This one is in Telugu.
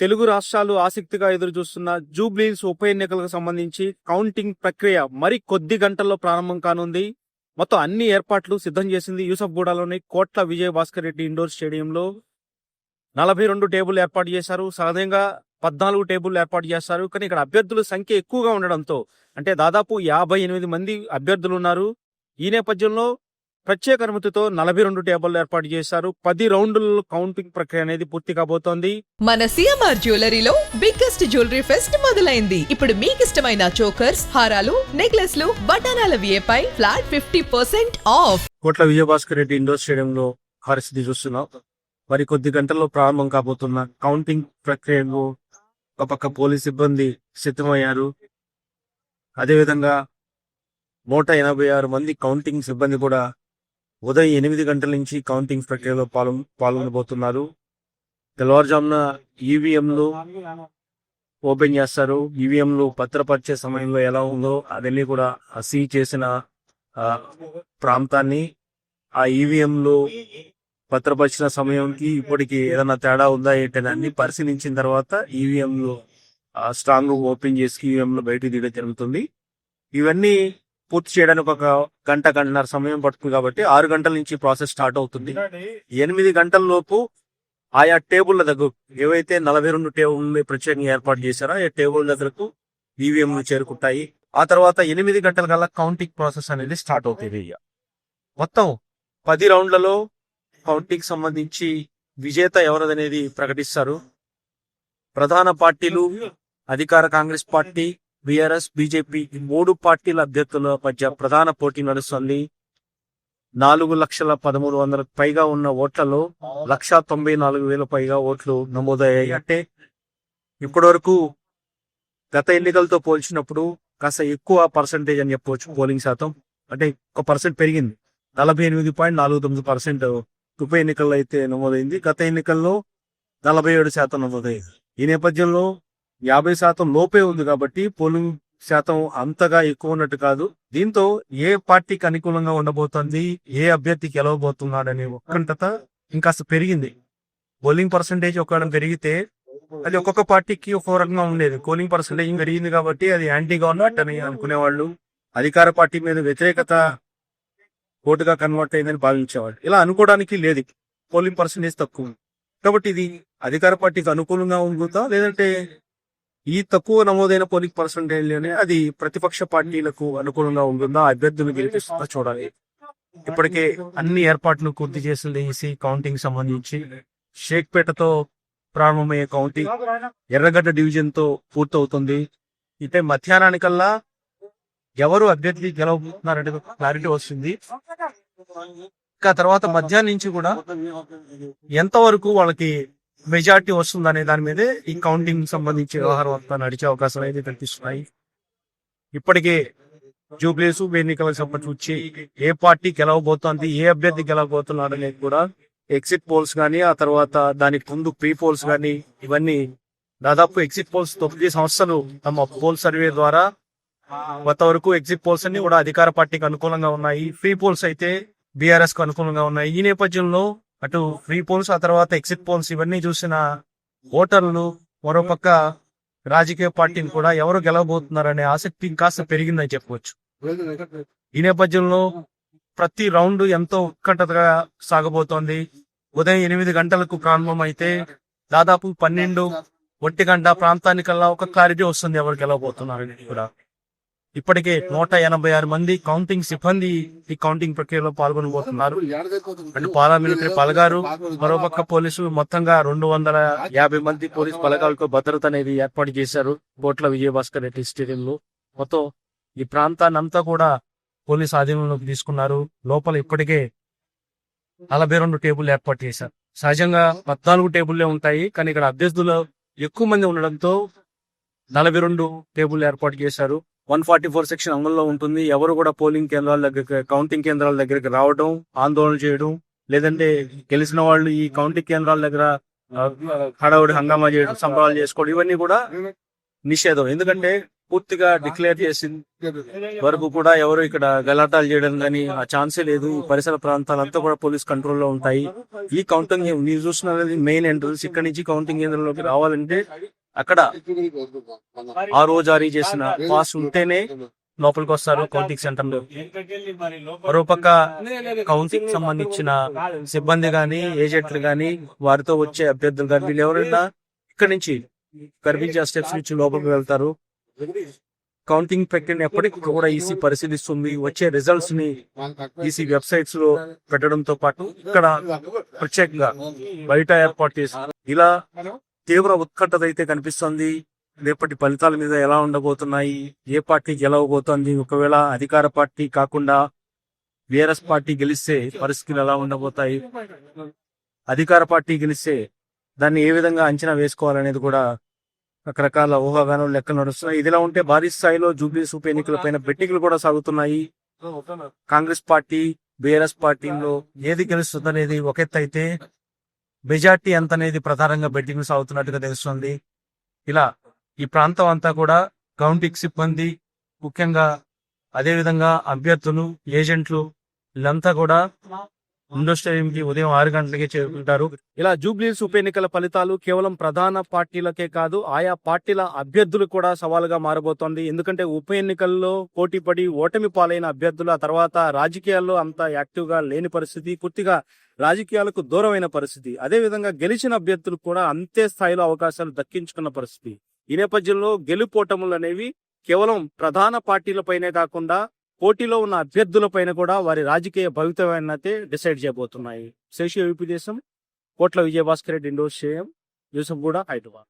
తెలుగు రాష్ట్రాలు ఆసక్తిగా ఎదురుచూస్తున్న జూబ్లీస్ ఉప ఎన్నికలకు సంబంధించి కౌంటింగ్ ప్రక్రియ మరి కొద్ది గంటల్లో ప్రారంభం కానుంది. మొత్తం అన్ని ఏర్పాట్లు సిద్ధం చేసింది యూసఫ్గూడలోని కోట్ల విజయ భాస్కర్ రెడ్డి ఇండోర్ స్టేడియంలో. నలభై రెండు టేబుల్ ఏర్పాటు చేశారు. సహజంగా పద్నాలుగు టేబుల్ ఏర్పాటు చేస్తారు. కానీ ఇక్కడ అభ్యర్థుల సంఖ్య ఎక్కువగా ఉండడంతో అంటే దాదాపు యాభై ఎనిమిది మంది అభ్యర్థులు ఉన్నారు. ఈ నేపథ్యంలో ప్రత్యేక అనుమతితో నలభై రెండు టేబుల్ ఏర్పాటు చేశారు. పది రౌండ్ల కౌంటింగ్ ప్రక్రియ అనేది పూర్తి కాబోతోంది. మన సిఎంఆర్ జ్యువెలరీలో బిగ్గెస్ట్ జ్యువెలరీ ఫెస్ట్ మొదలైంది. ఇప్పుడు మీకు ఇష్టమైన చోకర్స్ హారాలు నెక్లెస్లు బటానాల వియపై flat fifty percent off. Kotla Vijayabhaskar Reddy indoor స్టేడియంలో పరిస్థితి చూస్తున్నాం. మరి కొద్ది గంటల్లో ప్రారంభం కాబోతున్న కౌంటింగ్ ప్రక్రియకు ఒక పక్క పోలీస్ సిబ్బంది సిద్ధమయ్యారు. అదేవిధంగా నూట ఎనభై ఆరు మంది కౌంటింగ్ సిబ్బంది కూడా ఉదయం ఎనిమిది గంటల నుంచి కౌంటింగ్ ప్రక్రియలో పాల్గొ పాల్గొనబోతున్నారు. తెల్లవారుజామున ఈవీఎంలు ఓపెన్ చేస్తారు. ఈవీఎంలు భద్రపరిచే సమయంలో ఎలా ఉందో అదన్నీ కూడా సీ చేసిన ఆ, ప్రాంతాన్ని. ఆ ఈవీఎంలు భద్రపరిచిన సమయంకి ఇప్పటికి ఏదైనా తేడా ఉందా ఏంటని అన్ని పరిశీలించిన తర్వాత ఈవీఎంలు స్ట్రాంగ్ ఓపెన్ చేసి ఈవీఎంలు బయటకు తీయడం జరుగుతుంది. ఇవన్నీ పూర్తి చేయడానికి ఒక గంట గంటన్నర సమయం పడుతుంది కాబట్టి ఆరు గంటల నుంచి ప్రాసెస్ స్టార్ట్ అవుతుంది. ఎనిమిది గంటల లోపు ఆయా టేబుల్ల దగ్గర ఏవైతే నలభై రెండు టేబుల్ ప్రత్యేకంగా ఏర్పాటు చేశారో ఆ టేబుల్ దగ్గరకు ఈవీఎంలు చేరుకుంటాయి. ఆ తర్వాత ఎనిమిది గంటల కల్లా కౌంటింగ్ ప్రాసెస్ అనేది స్టార్ట్ అవుతుంది. మొత్తం పది రౌండ్లలో కౌంటింగ్ సంబంధించి విజేత ఎవరదనేది ప్రకటిస్తారు. ప్రధాన పార్టీలు అధికార కాంగ్రెస్ పార్టీ బీఆర్ఎస్ బీజేపీ ఈ మూడు పార్టీల అభ్యర్థుల మధ్య ప్రధాన పోటీ నడుస్తుంది. నాలుగు లక్షల పదమూడు వందలకు పైగా ఉన్న ఓట్లలో లక్ష తొంభై నాలుగు వేల పైగా ఓట్లు నమోదయ్యాయి. అంటే ఇప్పటివరకు గత ఎన్నికలతో పోల్చినప్పుడు కాస్త ఎక్కువ పర్సంటేజ్ అని చెప్పవచ్చు పోలింగ్ శాతం. అంటే ఒక పర్సెంట్ పెరిగింది. నలభై ఎనిమిది పాయింట్ నాలుగు తొమ్మిది పర్సెంట్ ఉప ఎన్నికల్లో అయితే నమోదైంది. గత ఎన్నికల్లో నలభై ఏడు శాతం నమోదైంది. ఈ నేపథ్యంలో యాభై శాతం లోపే ఉంది కాబట్టి పోలింగ్ శాతం అంతగా ఎక్కువ ఉన్నట్టు కాదు. దీంతో ఏ పార్టీకి అనుకూలంగా ఉండబోతోంది ఏ అభ్యర్థి గెలవబోతున్నాడనే ఉత్కంఠత ఇంకాస్త పెరిగింది. పోలింగ్ పర్సంటేజ్ ఒకవేళ పెరిగితే అది ఒక్కొక్క పార్టీకి ఒక్కో రకంగా ఉండేది. పోలింగ్ పర్సంటేజ్ పెరిగింది కాబట్టి అది యాంటీ గవర్నమెంట్ అని అనుకునేవాళ్ళు అధికార పార్టీ మీద వ్యతిరేకత ఓటుగా కన్వర్ట్ అయిందని భావించేవాళ్ళు. ఇలా అనుకోవడానికి లేదు. పోలింగ్ పర్సంటేజ్ తక్కువ. కాబట్టి ఇది అధికార పార్టీకి అనుకూలంగా ఉంటుందా లేదంటే ఈ తక్కువ నమోదైన పోలింగ్ పర్సంటేజ్లోనే అది ప్రతిపక్ష పార్టీలకు అనుకూలంగా ఉంటుందా? అభ్యర్థులు గెలిపిస్తుందా చూడాలి. ఇప్పటికే అన్ని ఏర్పాట్లు పూర్తి చేసింది ఈసీ కౌంటింగ్ సంబంధించి. షేక్పేటతో ప్రారంభమయ్యే కౌంటింగ్ ఎర్రగడ్డ డివిజన్తో పూర్తవుతుంది. అయితే మధ్యాహ్నానికల్లా ఎవరు అభ్యర్థి గెలవబోతున్నారనే క్లారిటీ వస్తుంది. ఇంకా తర్వాత మధ్యాహ్నం నుంచి కూడా ఎంతవరకు వాళ్ళకి మెజార్టీ వస్తుంది అనే దాని మీదే ఈ కౌంటింగ్ సంబంధించి వ్యవహారం అంతా నడిచే అవకాశాలు అయితే కనిపిస్తున్నాయి. ఇప్పటికే జూబ్లీస్ ఎన్నికలకు సంబంధించి ఏ పార్టీ గెలవబోతోంది ఏ అభ్యర్థి గెలవబోతున్నాడు అనేది కూడా ఎగ్జిట్ పోల్స్ కానీ ఆ తర్వాత దానికి ముందు ప్రీ పోల్స్ కానీ ఇవన్నీ దాదాపు ఎగ్జిట్ పోల్స్ తొమ్మిది సంస్థలు తమ పోల్ సర్వే ద్వారా కొంతవరకు ఎగ్జిట్ పోల్స్ అన్ని కూడా అధికార పార్టీకి అనుకూలంగా ఉన్నాయి. ఫ్రీ పోల్స్ అయితే బీఆర్ఎస్కు అనుకూలంగా ఉన్నాయి. ఈ నేపథ్యంలో అటు ఫ్రీ పోల్స్ ఆ తర్వాత ఎగ్జిట్ పోల్స్ ఇవన్నీ చూసిన ఓటర్లు మరోపక్క రాజకీయ పార్టీని కూడా ఎవరు గెలవబోతున్నారనే ఆసక్తి కాస్త పెరిగిందని చెప్పవచ్చు. ఈ నేపథ్యంలో ప్రతి రౌండ్ ఎంతో ఉత్కంఠతగా సాగబోతోంది. ఉదయం ఎనిమిది గంటలకు ప్రారంభం అయితే దాదాపు పన్నెండు ఒంటి గంట ప్రాంతానికల్లా ఒక క్లారిటీ వస్తుంది ఎవరు గెలవబోతున్నారని కూడా. ఇప్పటికే నూట ఎనభై ఆరు మంది కౌంటింగ్ సిబ్బంది ఈ కౌంటింగ్ ప్రక్రియలో పాల్గొనబోతున్నారు. అటు పారామిలిటరీ పలగారు మరోపక్క పోలీసులు మొత్తంగా రెండు వందల యాభై మంది పోలీస్ పలగాలకు భద్రత అనేది ఏర్పాటు చేశారు. కోట్ల విజయభాస్కర్ రెడ్డి స్టేడియంలో. మొత్తం ఈ ప్రాంతాన్ని అంతా కూడా పోలీస్ ఆధీనంలోకి తీసుకున్నారు. లోపల ఇప్పటికే నలభై రెండు టేబుల్ ఏర్పాటు చేశారు. సహజంగా పద్నాలుగు టేబుల్లే ఉంటాయి కానీ ఇక్కడ అభ్యర్థులు ఎక్కువ మంది ఉండడంతో నలభై రెండు టేబుల్ ఏర్పాటు చేశారు. వన్ ఫార్టీ ఫోర్ సెక్షన్ అమల్లో ఉంటుంది. ఎవరు కూడా పోలింగ్ కేంద్రాల దగ్గర కౌంటింగ్ కేంద్రాల దగ్గరికి రావడం ఆందోళన చేయడం లేదంటే గెలిచిన వాళ్ళు ఈ కౌంటింగ్ కేంద్రాల దగ్గర హడావుడి హంగామా చేయడం సంబరాలు చేసుకోవడం ఇవన్నీ కూడా నిషేధం. ఎందుకంటే పూర్తిగా డిక్లేర్ చేసింది వరకు కూడా ఎవరు ఇక్కడ గలాటాలు చేయడం కానీ ఆ ఛాన్సే లేదు. పరిసర పరిసర ప్రాంతాలంతా కూడా పోలీస్ కంట్రోల్లో ఉంటాయి. ఈ కౌంటింగ్ మీరు చూస్తున్నది మెయిన్ ఎంట్రన్స్ ఇక్కడ నుంచి కౌంటింగ్ కేంద్రంలోకి రావాలంటే అక్కడ ఆ రోజు జారీ చేసిన పాస్ ఉంటేనే లోపలికి వస్తారు కౌంటింగ్ సెంటర్లో మరోపక్క కౌంటింగ్ సంబంధించిన సిబ్బంది గాని ఏజెంట్లు గాని వారితో వచ్చే అభ్యర్థులు గాని వీళ్ళు ఎవరైనా ఇక్కడ నుంచి కనిపించే స్టెప్స్ నుంచి లోపలికి వెళ్తారు. కౌంటింగ్ ప్రక్రియను ఎప్పటికీ కూడా ఈసీ పరిశీలిస్తుంది. వచ్చే రిజల్ట్స్ని ఈసీ వెబ్సైట్స్లో పెట్టడంతో పాటు ఇక్కడ ప్రత్యేకంగా బయట ఏర్పాటు చేసి ఇలా తీవ్ర ఉత్కంఠత అయితే కనిపిస్తుంది. రేపటి ఫలితాల మీద ఎలా ఉండబోతున్నాయి? ఏ పార్టీ గెలవబోతోంది? ఒకవేళ అధికార పార్టీ కాకుండా బీఆర్ఎస్ పార్టీ గెలిస్తే పరిస్థితులు ఎలా ఉండబోతాయి? అధికార పార్టీ గెలిస్తే దాన్ని ఏ విధంగా అంచనా వేసుకోవాలనేది కూడా రకరకాల ఊహాగానం లెక్కలు నడుస్తున్నాయి. ఇదిలా ఉంటే భారీ స్థాయిలో జూబ్లీస్ ఉప ఎన్నికలపైన బెట్టింగ్లు కూడా సాగుతున్నాయి. కాంగ్రెస్ పార్టీ బీఆర్ఎస్ పార్టీలో ఏది గెలుస్తుందనేది ఒక ఎత్తు అయితే మెజార్టీ ఎంత అనేది ప్రధానంగా బెట్టింగ్ సాగుతున్నట్టుగా తెలుస్తుంది. ఇలా ఈ ప్రాంతం అంతా కూడా కౌంటింగ్ సిబ్బంది ముఖ్యంగా అదే విధంగా అభ్యర్థులు ఏజెంట్లు వీళ్ళంతా కూడా ఇండోర్ స్టేడియం కి ఉదయం ఆరు గంటలకి చేరుకుంటారు. ఇలా జూబ్లీస్ ఉప ఎన్నికల ఫలితాలు కేవలం ప్రధాన పార్టీలకే కాదు ఆయా పార్టీల అభ్యర్థులు కూడా సవాలుగా మారబోతోంది. ఎందుకంటే ఉప ఎన్నికల్లో పోటీ పడి ఓటమి పాలైన అభ్యర్థులు ఆ తర్వాత రాజకీయాల్లో అంత యాక్టివ్గా లేని పరిస్థితి పూర్తిగా రాజకీయాలకు దూరమైన పరిస్థితి. అదే విధంగా గెలిచిన అభ్యర్థులు కూడా అంతే స్థాయిలో అవకాశాలు దక్కించుకున్న పరిస్థితి. ఈ నేపథ్యంలో గెలుపోటములు అనేవి కేవలం ప్రధాన పార్టీలపైనే కాకుండా పోటీలో ఉన్న అభ్యర్థులపైన కూడా వారి రాజకీయ భవితవ్యాన్నైతే డిసైడ్ చేయబోతున్నాయి. శేషి యూపీ దేశం కోట్ల విజయభాస్కర్ రెడ్డి ఇండోర్ స్టేడియం యూసఫ్ కూడా హైదరాబాద్.